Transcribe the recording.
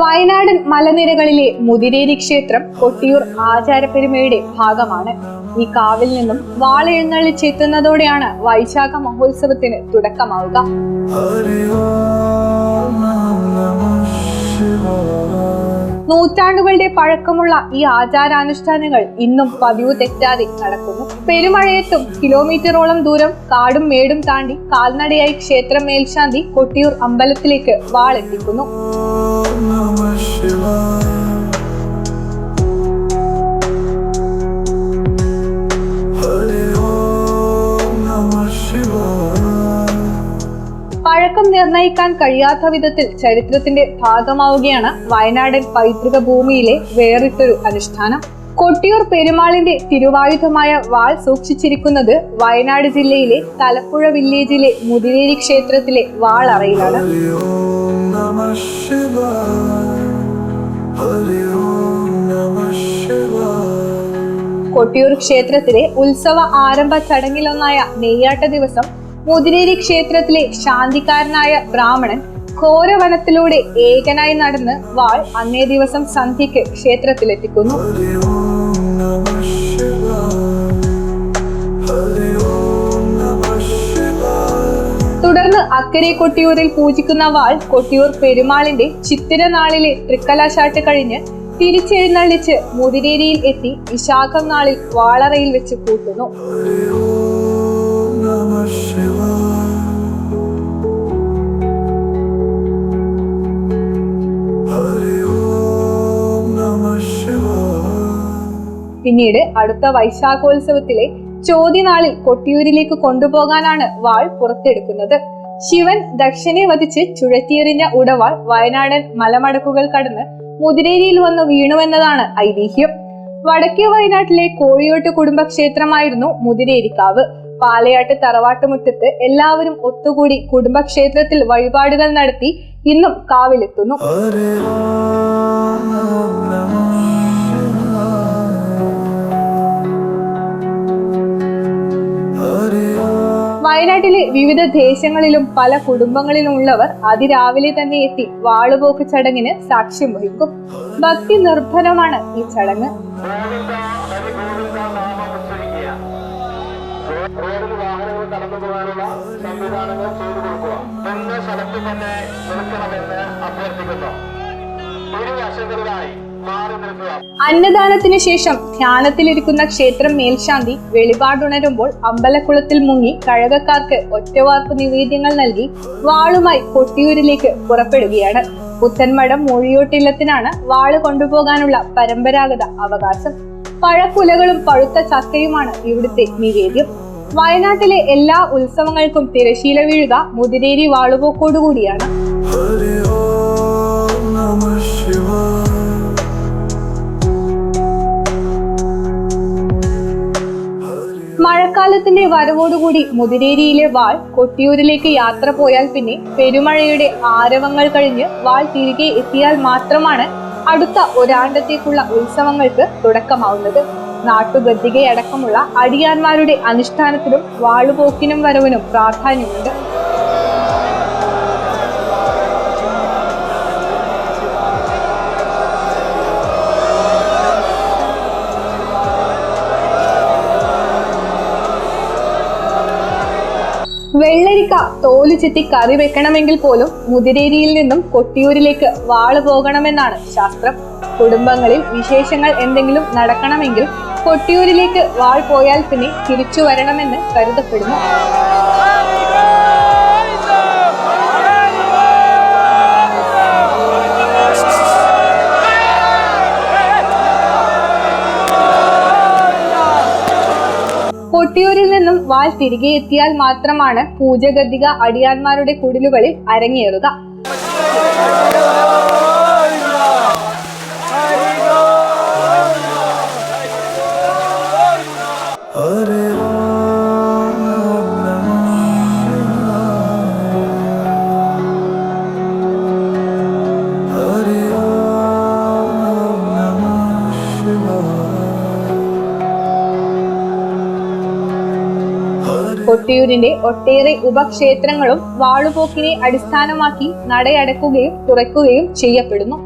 വയനാടൻ മലനിരകളിലെ മുതിരേരി ക്ഷേത്രം കൊട്ടിയൂർ ആചാരപ്പെരുമയുടെ ഭാഗമാണ്. ഈ കാവിൽ നിന്നും വാളെഴുന്നള്ളിച്ചെത്തുന്നതോടെയാണ് വൈശാഖ മഹോത്സവത്തിന് തുടക്കമാവുക. നൂറ്റാണ്ടുകളുടെ പഴക്കമുള്ള ഈ ആചാരാനുഷ്ഠാനങ്ങൾ ഇന്നും പതിവ് തെറ്റാതെ നടക്കുന്നു. പെരുമഴയത്തും കിലോമീറ്ററോളം ദൂരം കാടും മേടും താണ്ടി കാൽനടയായി ക്ഷേത്രം മേൽശാന്തി കൊട്ടിയൂർ അമ്പലത്തിലേക്ക് വാളെത്തിക്കുന്നു. നിർണയിക്കാൻ കഴിയാത്ത വിധത്തിൽ ചരിത്രത്തിന്റെ ഭാഗമാവുകയാണ് വയനാടൻ പൈതൃക ഭൂമിയിലെ വേറിട്ടൊരു അനുഷ്ഠാനം. കൊട്ടിയൂർ പെരുമാളിന്റെ തിരുവായുധമായ വാൾ സൂക്ഷിച്ചിരിക്കുന്നത് വയനാട് ജില്ലയിലെ തലപ്പുഴ വില്ലേജിലെ മുതിരേരി ക്ഷേത്രത്തിലെ വാൾ അറയിലാണ്. കൊട്ടിയൂർ ക്ഷേത്രത്തിലെ ഉത്സവ ആരംഭ ചടങ്ങിലൊന്നായ നെയ്യാട്ട ദിവസം മുതിരേരി ക്ഷേത്രത്തിലെ ശാന്തിക്കാരനായ ബ്രാഹ്മണൻ ഘോരവനത്തിലൂടെ ഏകനായി നടന്ന് വാൾ അന്നേ ദിവസം സന്ധ്യക്ക് ക്ഷേത്രത്തിലെത്തിക്കുന്നു. തുടർന്ന് അക്കരെ കൊട്ടിയൂരിൽ പൂജിക്കുന്ന വാൾ കൊട്ടിയൂർ പെരുമാളിന്റെ ചിത്തിരനാളിലെ തൃക്കലാശാട്ട് കഴിഞ്ഞ് തിരിച്ചെഴുന്നള്ളിച്ച് മുതിരേരിയിൽ എത്തി വിശാഖം നാളിൽ വാളറയിൽ വെച്ച് കൂട്ടുന്നു പിന്നീട് അടുത്ത വൈശാഖോത്സവത്തിലെ ചോദ്യനാളിൽ കൊട്ടിയൂരിലേക്ക് കൊണ്ടുപോകാനാണ് വാൾ പുറത്തെടുക്കുന്നത്. ശിവൻ ദക്ഷിണെ വധിച്ച് ചുഴത്തിയെറിഞ്ഞ ഉടവാൾ വയനാടൻ മലമടക്കുകൾ കടന്ന് മുതിരേരിയിൽ വന്ന് വീണുവെന്നതാണ് ഐതിഹ്യം. വടക്കേ വയനാട്ടിലെ കോഴിയോട്ട് കുടുംബക്ഷേത്രമായിരുന്നു മുതിരേരിക്കാവ്. പാലയാട്ട് തറവാട്ടുമുറ്റത്ത് എല്ലാവരും ഒത്തുകൂടി കുടുംബക്ഷേത്രത്തിൽ വഴിപാടുകൾ നടത്തി ഇന്നും കാവിലെത്തുന്നു. വയനാട്ടിലെ വിവിധ ദേശങ്ങളിലും പല കുടുംബങ്ങളിലുമുള്ളവർ അതിരാവിലെ തന്നെ എത്തി വാളുപോക്ക് ചടങ്ങിന് സാക്ഷ്യം വഹിക്കും. ഭക്തി നിർഭരമാണ് ഈ ചടങ്ങ്. റോഡിൽ വാഹനങ്ങൾ കടന്നു പോകാനുള്ള സംവിധാനങ്ങൾ ചെയ്തു കൊടുക്കുക. എന്ന സ്ഥലത്ത് തന്നെ നിൽക്കണമെന്ന് അഭ്യർത്ഥിക്കുന്നു. ഇരുവശങ്ങളിലായി അന്നദാനത്തിന് ശേഷം ധ്യാനത്തിലിരിക്കുന്ന ക്ഷേത്രം മേൽശാന്തി വെളിപാടുണരുമ്പോൾ അമ്പലക്കുളത്തിൽ മുങ്ങി കഴകക്കാർക്ക് ഒറ്റവാർപ്പ് നിവേദ്യങ്ങൾ നൽകി വാളുമായി കൊട്ടിയൂരിലേക്ക് പുറപ്പെടുകയാണ്. പുത്തൻമഠം മൊഴിയോട്ടില്ലത്തിനാണ് വാൾ കൊണ്ടുപോകാനുള്ള പരമ്പരാഗത അവകാശം. പഴക്കുലകളും പഴുത്ത ചക്കയുമാണ് ഇവിടുത്തെ നിവേദ്യം. വയനാട്ടിലെ എല്ലാ ഉത്സവങ്ങൾക്കും തിരശീല വീഴുക മുതിരേരി വാളുപോക്കോടുകൂടിയാണ് മഴക്കാലത്തിന്റെ വരവോടുകൂടി മുതിരേരിയിലെ വാൾ കൊട്ടിയൂരിലേക്ക് യാത്ര പോയാൽ പിന്നെ പെരുമഴയുടെ ആരവങ്ങൾ കഴിഞ്ഞ് വാൾ തിരികെ എത്തിയാൽ മാത്രമാണ് അടുത്ത ഒരാണ്ടത്തേക്കുള്ള ഉത്സവങ്ങൾക്ക് തുടക്കമാവുന്നത്. നാട്ടുഗദ്ദികയടക്കമുള്ള അടിയാന്മാരുടെ അനുഷ്ഠാനത്തിനും വാളുപോക്കിനും വരവിനും പ്രാധാന്യമുണ്ട്. വെള്ളരിക്ക തോൽ ചെത്തി കറി വെക്കണമെങ്കിൽ പോലും മുതിരേരിയിൽ നിന്നും കൊട്ടിയൂരിലേക്ക് വാൾ പോകണമെന്നാണ് ശാസ്ത്രം. കുടുംബങ്ങളിൽ വിശേഷങ്ങൾ എന്തെങ്കിലും നടക്കണമെങ്കിൽ കൊട്ടിയൂരിലേക്ക് വാൾ പോയാൽ പിന്നെ തിരിച്ചു വരണമെന്ന് കരുതപ്പെടുന്നു. കൊട്ടിയൂരിൽ നിന്നും വാൾ തിരികെ എത്തിയാൽ മാത്രമാണ് പൂജഗതിക അടിയാന്മാരുടെ കുടിലുകളിൽ അരങ്ങേറുക. കൊട്ടിയൂരിന്റെ ഒട്ടേറെ ഉപക്ഷേത്രങ്ങളും വാളുപോക്കിനെ അടിസ്ഥാനമാക്കി നടയടക്കുകയും തുറക്കുകയും ചെയ്യപ്പെടുന്നു.